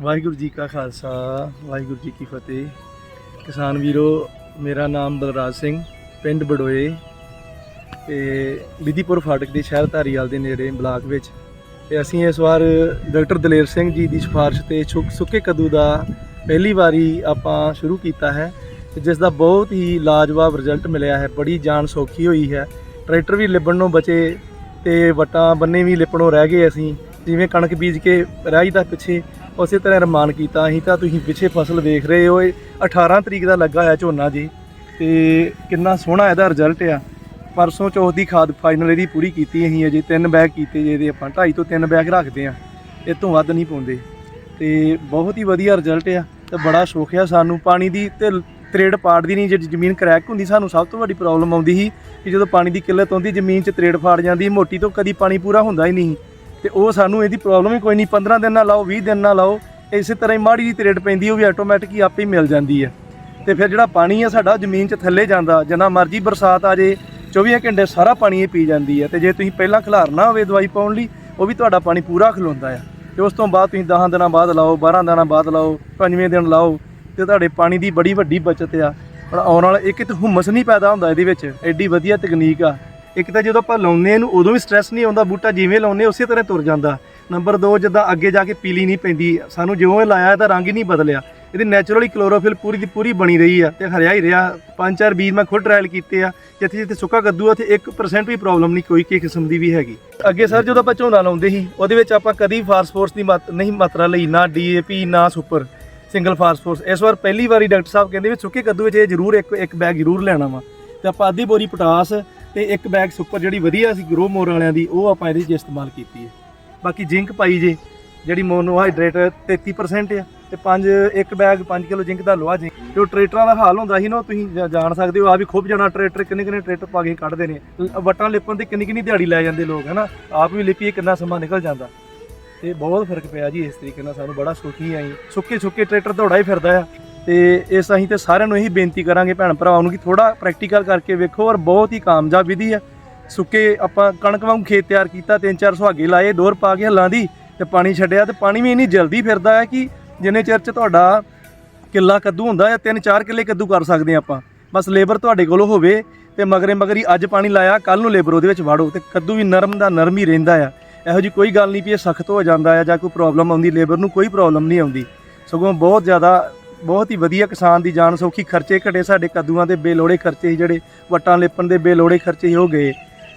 ਵਾਹਿਗੁਰੂ ਜੀ ਕਾ ਖਾਲਸਾ, ਵਾਹਿਗੁਰੂ ਜੀ ਕੀ ਫਤਿਹ। ਕਿਸਾਨ ਵੀਰੋ, ਮੇਰਾ ਨਾਮ ਬਲਰਾਜ ਸਿੰਘ, ਪਿੰਡ ਬੜੋਏ ਤੇ ਵਿਧੀਪੁਰ ਫਾਟਕ ਦੇ ਸ਼ਹਿਰ ਧਾਰੀਵਾਲ ਦੇ ਨੇੜੇ ਬਲਾਕ ਵਿੱਚ। ਤੇ ਅਸੀਂ ਇਸ ਵਾਰ ਡਾਕਟਰ ਦਲੇਰ ਸਿੰਘ ਜੀ ਦੀ ਸਿਫਾਰਿਸ਼ ਤੇ ਸੁੱਕ- ਸੁੱਕੇ ਕੱਦੂ ਦਾ ਪਹਿਲੀ ਵਾਰੀ ਆਪਾਂ ਸ਼ੁਰੂ ਕੀਤਾ ਹੈ ਤੇ ਜਿਸ ਦਾ ਬਹੁਤ ਹੀ ਲਾਜਵਾਬ ਰਿਜ਼ਲਟ ਮਿਲਿਆ ਹੈ, ਬੜੀ ਜਾਨ ਸੌਖੀ ਹੋਈ ਹੈ। ਟਰੈਕਟਰ ਵੀ ਲਿਬਣ ਨੂੰ ਬਚੇ ਤੇ ਵਟਾਂ ਬੰਨੇ ਵੀ ਲਿਪਣੋਂ ਰਹਿ ਗਏ ਅਸੀਂ, ਜਿਵੇਂ ਕਣਕ ਬੀਜ ਕੇ ਰਾਈ ਤਾਂ ਪਿੱਛੇ ਉਸੇ ਤਰ੍ਹਾਂ ਰਮਾਨ ਕੀਤਾ। ਅਸੀਂ ਤਾਂ ਤੁਸੀਂ ਪਿੱਛੇ ਫਸਲ ਵੇਖ ਰਹੇ ਹੋ ਇਹ 18 ਤਰੀਕ ਦਾ ਲੱਗਾ ਹੋਇਆ ਝੋਨਾ ਜੀ। ਤੇ ਕਿੰਨਾ ਸੋਹਣਾ ਇਹਦਾ ਰਿਜ਼ਲਟ ਆ। ਪਰਸੋਂ ਚੌਥ ਦੀ ਖਾਦ ਫਾਈਨਲ ਇਹਦੀ ਪੂਰੀ ਕੀਤੀ ਅਸੀਂ ਅਜੇ। ਤਿੰਨ ਬੈਗ ਕੀਤੇ ਜੇ ਇਹਦੇ ਆਪਾਂ। 2.5 ਤੋਂ 3 ਬੈਗ ਰੱਖਦੇ ਆ। ਇਹ ਤੋਂ ਵੱਧ ਨਹੀਂ ਪਾਉਂਦੇ। ਤੇ ਬਹੁਤ ਹੀ ਵਧੀਆ ਰਿਜ਼ਲਟ ਆ। ਤੇ ਬੜਾ ਸੁੱਖ ਆ ਸਾਨੂੰ। ਪਾਣੀ ਦੀ ਤੇ ਤਰੇੜ ਪਾੜਦੀ ਨਹੀਂ। ਜੇ ਜ਼ਮੀਨ ਕਰੈਕ ਹੁੰਦੀ, ਸਾਨੂੰ ਸਭ ਤੋਂ ਵੱਡੀ ਪ੍ਰੋਬਲਮ ਆਉਂਦੀ ਸੀ ਕਿ ਜਦੋਂ ਪਾਣੀ ਦੀ ਕਿੱਲਤ ਆਉਂਦੀ, ਜ਼ਮੀਨ 'ਚ ਤਰੇੜ ਫਾੜ ਜਾਂਦੀ। ਮੋਟੀ ਤੋਂ ਕਦੀ ਪਾਣੀ ਪੂਰਾ ਹੁੰਦਾ ਹੀ ਨਹੀਂ। ਤੇ ਉਹ ਸਾਨੂੰ ਇਹਦੀ ਪ੍ਰੋਬਲਮ ਹੀ ਕੋਈ ਨਹੀਂ 15 ਦਿਨ ਨਾ ਲਾਓ 20 ਦਿਨ ਨਾ ਲਾਓ, ਇਸੇ ਤਰ੍ਹਾਂ ਹੀ ਮਾੜੀ ਜਿਹੀ ਤਰੇੜ ਪੈਂਦੀ ਉਹ ਵੀ ਆਟੋਮੈਟਿਕ ਹੀ ਆਪੇ ਹੀ ਮਿਲ ਜਾਂਦੀ ਹੈ। ਤੇ ਫਿਰ ਜਿਹੜਾ ਪਾਣੀ ਆ ਸਾਡਾ, ਜ਼ਮੀਨ 'ਚ ਥੱਲੇ ਜਾਂਦਾ, ਜਿੰਨਾ ਮਰਜ਼ੀ ਬਰਸਾਤ ਆ ਜੇ 24 ਘੰਟੇ ਸਾਰਾ ਪਾਣੀ ਇਹ ਪੀ ਜਾਂਦੀ ਹੈ। ਤੇ ਜੇ ਤੁਸੀਂ ਪਹਿਲਾਂ ਖਿਲਾਰਨਾ ਹੋਵੇ ਦਵਾਈ ਪਾਉਣ ਲਈ, ਉਹ ਵੀ ਤੁਹਾਡਾ ਪਾਣੀ ਪੂਰਾ ਖਲੋਂਦਾ ਆ। ਤੇ ਉਸ ਤੋਂ ਬਾਅਦ ਤੁਸੀਂ 10 ਦਿਨਾਂ ਬਾਅਦ ਲਾਓ 12 ਦਿਨਾਂ ਬਾਅਦ ਲਾਓ 5ਵੇਂ ਦਿਨ ਲਾਓ, ਤੇ ਤੁਹਾਡੇ ਪਾਣੀ ਦੀ ਬੜੀ ਵੱਡੀ ਬਚਤ ਆ। ਪਰ ਆਉਣ ਵਾਲਾ ਇੱਕ ਤੇ ਹੁਮਸ ਨਹੀਂ ਪੈਦਾ ਹੁੰਦਾ ਇਹਦੇ ਵਿੱਚ, ਐਡੀ ਵਧੀਆ ਤਕਨੀਕ ਆ। ਇੱਕ ਤਾਂ ਜਦੋਂ ਆਪਾਂ ਲਾਉਂਦੇ ਇਹਨੂੰ ਉਦੋਂ ਵੀ ਸਟ੍ਰੈਸ ਨਹੀਂ ਆਉਂਦਾ, ਬੂਟਾ ਜਿਵੇਂ ਲਾਉਂਦੇ ਉਸੇ ਤਰ੍ਹਾਂ ਤੁਰ ਜਾਂਦਾ। ਨੰਬਰ 2 ਜਿੱਦਾਂ ਅੱਗੇ ਜਾ ਕੇ ਪੀਲੀ ਨਹੀਂ ਪੈਂਦੀ, ਸਾਨੂੰ ਜਿਉਂ ਇਹ ਲਾਇਆ ਇਹਦਾ ਰੰਗ ਹੀ ਨਹੀਂ ਬਦਲਿਆ। ਇਹਦੀ ਨੈਚੁਰਲੀ ਕਲੋਰੋਫਿਲ ਪੂਰੀ ਦੀ ਪੂਰੀ ਬਣੀ ਰਹੀ ਆ ਤੇ ਹਰਿਆ ਹੀ ਰਿਹਾ। ਪੰਜ ਚਾਰ ਬੀਜ ਮੈਂ ਖੁਦ ਟ੍ਰਾਇਲ ਕੀਤੇ ਆ, ਜਿੱਥੇ ਜਿੱਥੇ ਸੁੱਕਾ ਕੱਦੂ ਆ, ਉੱਥੇ 1% ਵੀ ਪ੍ਰੋਬਲਮ ਨਹੀਂ, ਕੋਈ ਕਿਸੇ ਕਿਸਮ ਦੀ ਵੀ ਹੈਗੀ। ਅੱਗੇ ਸਰ ਜਦੋਂ ਆਪਾਂ ਝੋਨਾ ਲਾਉਂਦੇ ਸੀ, ਉਹਦੇ ਵਿੱਚ ਆਪਾਂ ਕਦੀ ਫਾਸਫੋਰਸ ਦੀ ਮਾਤ, ਨਹੀਂ ਮਾਤਰਾ ਲਈ, ਨਾ ਡੀਏਪੀ ਨਾ ਸੁਪਰ ਸਿੰਗਲ ਫਾਸਫੋਰਸ ਇਸ ਵਾਰ ਪਹਿਲੀ ਵਾਰੀ ਡਾਕਟਰ ਸਾਹਿਬ ਕਹਿੰਦੇ ਵੀ ਸੁੱਕੇ ਕੱਦੂ ਵਿੱਚ ਇਹ ਜ਼ਰੂਰ ਇੱਕ ਇੱਕ ਬੈਗ ਜ਼ਰੂਰ ਲੈਣਾ ਵਾ। ਤੇ ਆਪਾਂ ਅੱਧੀ ਬੋਰੀ ਪੋਟਾਸ ਤੇ ਇੱਕ ਬੈਗ ਸੁਪਰ ਜਿਹੜੀ ਵਧੀਆ ਸੀ ਗਰੋ ਮੋਰ ਵਾਲਿਆਂ ਦੀ, ਉਹ ਆਪਾਂ ਇਹਦੇ 'ਚ ਇਸਤੇਮਾਲ ਕੀਤੀ ਹੈ। ਬਾਕੀ ਜ਼ਿੰਕ ਪਾਈ ਜੇ, ਜਿਹੜੀ ਮੋਨੋਹਾਈਡਰੇਟ 33% ਆ, ਤੇ ਪੰਜ, ਇੱਕ ਬੈਗ 5 ਕਿਲੋ ਜ਼ਿੰਕ ਦਾ ਲੋਹਾ ਜ਼ਿੰਕ। ਜੋ ਟਰੈਕਟਰਾਂ ਦਾ ਹਾਲ ਹੁੰਦਾ ਸੀ ਨਾ, ਉਹ ਤੁਸੀਂ ਜਾ- ਜਾਣ ਸਕਦੇ ਹੋ ਆ ਵੀ ਖੁੱਬ ਜਾਣਾ ਟਰੈਕਟਰ ਕਿੰਨੇ ਕਿੰਨੇ ਟਰੈਕਟਰ ਪਾ ਕੇ ਕੱਢਦੇ ਨੇ। ਲ- ਵੱਟਾਂ ਲਿਪਣ ਤੇ ਕਿੰਨੀ ਕਿੰਨੀ ਦਿਹਾੜੀ ਲੈ ਜਾਂਦੇ ਲੋਕ, ਹਨਾ? ਆਪ ਵੀ ਲਿਪੀਏ, ਕਿੰਨਾ ਸਮਾਂ ਨਿਕਲ ਜਾਂਦਾ। ਤੇ ਬਹੁਤ ਫ਼ਰਕ ਪਿਆ ਜੀ ਇਸ ਤਰੀਕੇ ਨਾਲ, ਸਾਨੂੰ ਬੜਾ ਸੁਖੀ ਆਈ। ਸੁੱਕੇ ਸੁੱਕੇ ਟਰੈਕਟਰ ਦੌੜਾ ਹੀ ਫਿਰਦਾ ਆ। ਤੇ ਇਸ ਅਸੀਂ ਤੇ ਸਾਰਿਆਂ ਨੂੰ ਇਹੀ ਬੇਨਤੀ ਕਰਾਂਗੇ ਭੈਣ ਭਰਾਵਾਂ ਨੂੰ ਕਿ ਥੋੜਾ ਪ੍ਰੈਕਟੀਕਲ ਕਰਕੇ ਵੇਖੋ ਔਰ ਬਹੁਤ ਹੀ ਕਾਮਯਾਬ ਵਿਧੀ ਆ। ਸੁੱਕੇ ਆਪਾਂ ਕਣਕ ਵਾਂਗ ਖੇਤ ਤਿਆਰ ਕੀਤਾ, ਤਿੰਨ ਚਾਰ ਸੁਹਾਗੇ ਲਾਏ, ਡੋਰ ਪਾ ਕੇ ਹੱਲਾਂ ਦੀ ਤੇ ਪਾਣੀ ਛੱਡਿਆ ਤੇ ਪਾਣੀ ਵੀ ਇੰਨੀ ਜਲਦੀ ਫਿਰਦਾ ਹੈ ਕਿ ਜਿੰਨੇ ਚਿਰ ਚ ਤੁਹਾਡਾ ਕਿੱਲਾ ਕੱਦੂ ਹੁੰਦਾ ਹੈ ਤਿੰਨ ਚਾਰ ਕਿੱਲੇ ਕੱਦੂ ਕਰ ਸਕਦੇ ਹਾਂ ਆਪਾਂ। ਬਸ ਲੇਬਰ ਤੁਹਾਡੇ ਕੋਲ ਹੋਵੇ ਤੇ ਮਗਰੇ ਮਗਰੀ ਅੱਜ ਪਾਣੀ ਲਾਇਆ ਕੱਲ ਨੂੰ ਲੇਬਰ ਉਹਦੇ ਵਿੱਚ ਵਾੜੋ ਤੇ ਕੱਦੂ ਵੀ ਨਰਮ ਦਾ ਨਰਮ ਹੀ ਰਹਿੰਦਾ ਆ। ਇਹੋ ਜੀ ਕੋਈ ਗੱਲ ਨਹੀਂ ਵੀ ਇਹ ਸਖਤ ਹੋ ਜਾਂਦਾ ਆ ਜਾਂ ਕੋਈ ਪ੍ਰੋਬਲਮ ਆਉਂਦੀ, ਲੇਬਰ ਨੂੰ ਕੋਈ ਪ੍ਰੋਬਲਮ ਨਹੀਂ ਆਉਂਦੀ। ਸਗੋਂ ਬਹੁਤ ਜ਼ਿਆਦਾ ਬਹੁਤ ਹੀ ਵਧੀਆ ਕਿਸਾਨ ਦੀ ਜਾਨ ਸੌਖੀ ਖਰਚੇ ਘਟੇ, ਸਾਡੇ ਕੱਦੂਆਂ ਦੇ ਬੇਲੋੜੇ ਖਰਚੇ ਸੀ ਜਿਹੜੇ, ਵਟਾਂ ਲੇਪਣ ਦੇ ਬੇਲੋੜੇ ਖਰਚੇ ਸੀ ਹੋ ਗਏ।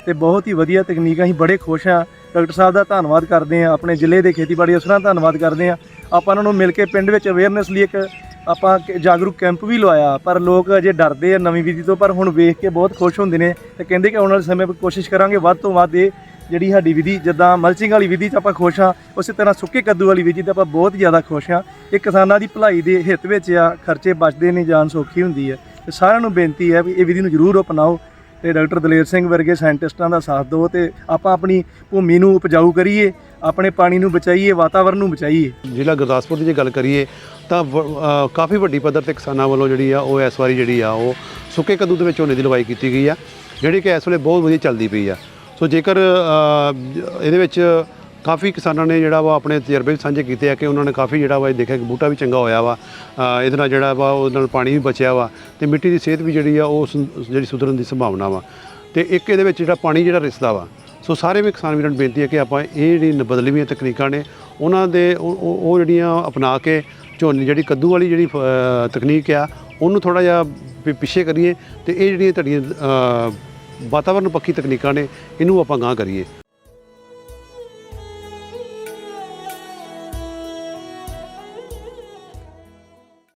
ਤੇ ਬਹੁਤ ਹੀ ਵਧੀਆ ਤਕਨੀਕਾਂ ਅਸੀਂ ਬੜੇ ਖੁਸ਼ ਆ। ਡਾਕਟਰ ਸਾਹਿਬ ਦਾ ਧੰਨਵਾਦ ਕਰਦੇ ਆ, ਆਪਣੇ ਜ਼ਿਲ੍ਹੇ ਦੇ ਖੇਤੀਬਾੜੀ ਅਫਸਰਾਂ ਦਾ ਧੰਨਵਾਦ ਕਰਦੇ ਆ। ਆਪਾਂ ਉਹਨਾਂ ਨੂੰ ਮਿਲ ਕੇ ਪਿੰਡ ਵਿੱਚ ਅਵੇਅਰਨੈਸ ਲਈ ਇੱਕ ਆਪਾਂ ਜਾਗਰੂਕ ਕੈਂਪ ਵੀ ਲਵਾਇਆ, ਪਰ ਲੋਕ ਅਜੇ ਡਰਦੇ ਆ ਨਵੀਂ ਵਿਧੀ ਤੋਂ, ਪਰ ਹੁਣ ਵੇਖ ਕੇ ਬਹੁਤ ਖੁਸ਼ ਹੁੰਦੇ ਨੇ ਤੇ ਕਹਿੰਦੇ ਕਿ ਆਉਣ ਵਾਲੇ ਸਮੇਂ ਵਿੱਚ ਕੋਸ਼ਿਸ਼ ਕਰਾਂਗੇ ਵੱਧ ਤੋਂ ਵੱਧ ਇਹ ਜਿਹੜੀ ਸਾਡੀ ਵਿਧੀ, ਜਿੱਦਾਂ ਮਲਚਿੰਗ ਵਾਲੀ ਵਿਧੀ 'ਚ ਆਪਾਂ ਖੁਸ਼ ਆ ਉਸੇ ਤਰ੍ਹਾਂ ਸੁੱਕੇ ਕੱਦੂ ਵਾਲੀ ਵਿਧੀ 'ਤੇ ਆਪਾਂ ਬਹੁਤ ਜ਼ਿਆਦਾ ਖੁਸ਼ ਆ ਇਹ ਕਿਸਾਨਾਂ ਦੀ ਭਲਾਈ ਦੇ ਹਿੱਤ ਵਿੱਚ ਆ, ਖਰਚੇ ਬਚਦੇ ਨੇ, ਜਾਨ ਸੌਖੀ ਹੁੰਦੀ ਹੈ। ਤੇ ਸਾਰਿਆਂ ਨੂੰ ਬੇਨਤੀ ਹੈ ਵੀ ਇਹ ਵਿਧੀ ਨੂੰ ਜ਼ਰੂਰ ਅਪਣਾਓ ਤੇ ਡਾਕਟਰ ਦਲੇਰ ਸਿੰਘ ਵਰਗੇ ਸਾਇੰਟਿਸਟਾਂ ਦਾ ਸਾਥ ਦਿਓ ਤੇ ਆਪਾਂ ਆਪਣੀ ਭੂਮੀ ਨੂੰ ਉਪਜਾਊ ਕਰੀਏ, ਆਪਣੇ ਪਾਣੀ ਨੂੰ ਬਚਾਈਏ ਵਾਤਾਵਰਣ ਨੂੰ ਬਚਾਈਏ। ਜ਼ਿਲ੍ਹਾ ਗੁਰਦਾਸਪੁਰ ਦੀ ਜੇ ਗੱਲ ਕਰੀਏ, ਤਾਂ ਵ- ਕਾਫੀ ਵੱਡੀ ਪੱਧਰ ਤੇ ਕਿਸਾਨਾਂ ਵੱਲੋਂ ਜਿਹੜੀ ਆ, ਉਹ ਇਸ ਵਾਰੀ ਜਿਹੜੀ ਆ, ਉਹ ਸੁੱਕੇ ਕੱਦੂ ਦੇ ਵਿੱਚ ਝੋਨੇ ਦੀ ਲਵਾਈ ਕੀਤੀ ਗਈ ਆ, ਜਿਹੜੀ ਕਿ ਇਸ ਵੇਲੇ ਬਹੁਤ ਵਧੀਆ ਚੱਲਦੀ ਪਈ ਆ। ਸੋ ਜੇਕਰ ਇਹਦੇ ਵਿੱਚ ਕਾਫੀ ਕਿਸਾਨਾਂ ਨੇ ਜਿਹੜਾ ਵਾ ਆਪਣੇ ਤਜਰਬੇ ਵੀ ਸਾਂਝੇ ਕੀਤੇ ਆ ਕਿ ਉਹਨਾਂ ਨੇ ਕਾਫੀ ਜਿਹੜਾ ਵਾ ਇਹ ਦੇਖਿਆ ਕਿ ਬੂਟਾ ਵੀ ਚੰਗਾ ਹੋਇਆ ਵਾ ਇਹਦੇ ਨਾਲ ਜਿਹੜਾ ਵਾ ਉਹਦੇ ਨਾਲ ਪਾਣੀ ਵੀ ਬਚਿਆ ਵਾ ਤੇ ਮਿੱਟੀ ਦੀ ਸਿਹਤ ਵੀ ਜਿਹੜੀ ਆ ਉਹ ਸੁ- ਜਿਹੜੀ ਸੁਧਰਨ ਦੀ ਸੰਭਾਵਨਾ ਵਾ। ਤੇ ਇੱਕ ਇਹਦੇ ਵਿੱਚ ਜਿਹੜਾ ਪਾਣੀ ਜਿਹੜਾ ਰਿਸਦਾ ਵਾ, ਸੋ ਸਾਰੇ ਵੀ ਕਿਸਾਨ ਵੀਰਾਂ ਨੂੰ ਬੇਨਤੀ ਹੈ ਕਿ ਆਪਾਂ ਇਹ ਜਿਹੜੀ ਬਦਲਵੀਆਂ ਤਕਨੀਕਾਂ ਨੇ, ਉਹਨਾਂ ਦੇ ਉਹ- ਉਹ ਜਿਹੜੀਆਂ ਅਪਣਾ ਕੇ ਝੋਨੇ, ਜਿਹੜੀ ਕੱਦੂ ਵਾਲੀ ਜਿਹੜੀ ਤਕਨੀਕ ਆ, ਉਹਨੂੰ ਥੋੜਾ ਜਿਹਾ ਪਿੱਛੇ ਕਰੀਏ ਤੇ ਇਹ ਜਿਹੜੀਆਂ ਤੁਹਾਡੀਆਂ ਵਾਤਾਵਰਨ ਪੱਖੀ ਤਕਨੀਕਾਂ ਨੇ ਇਹਨੂੰ ਆਪਾਂ ਗਾਂਹ ਕਰੀਏ।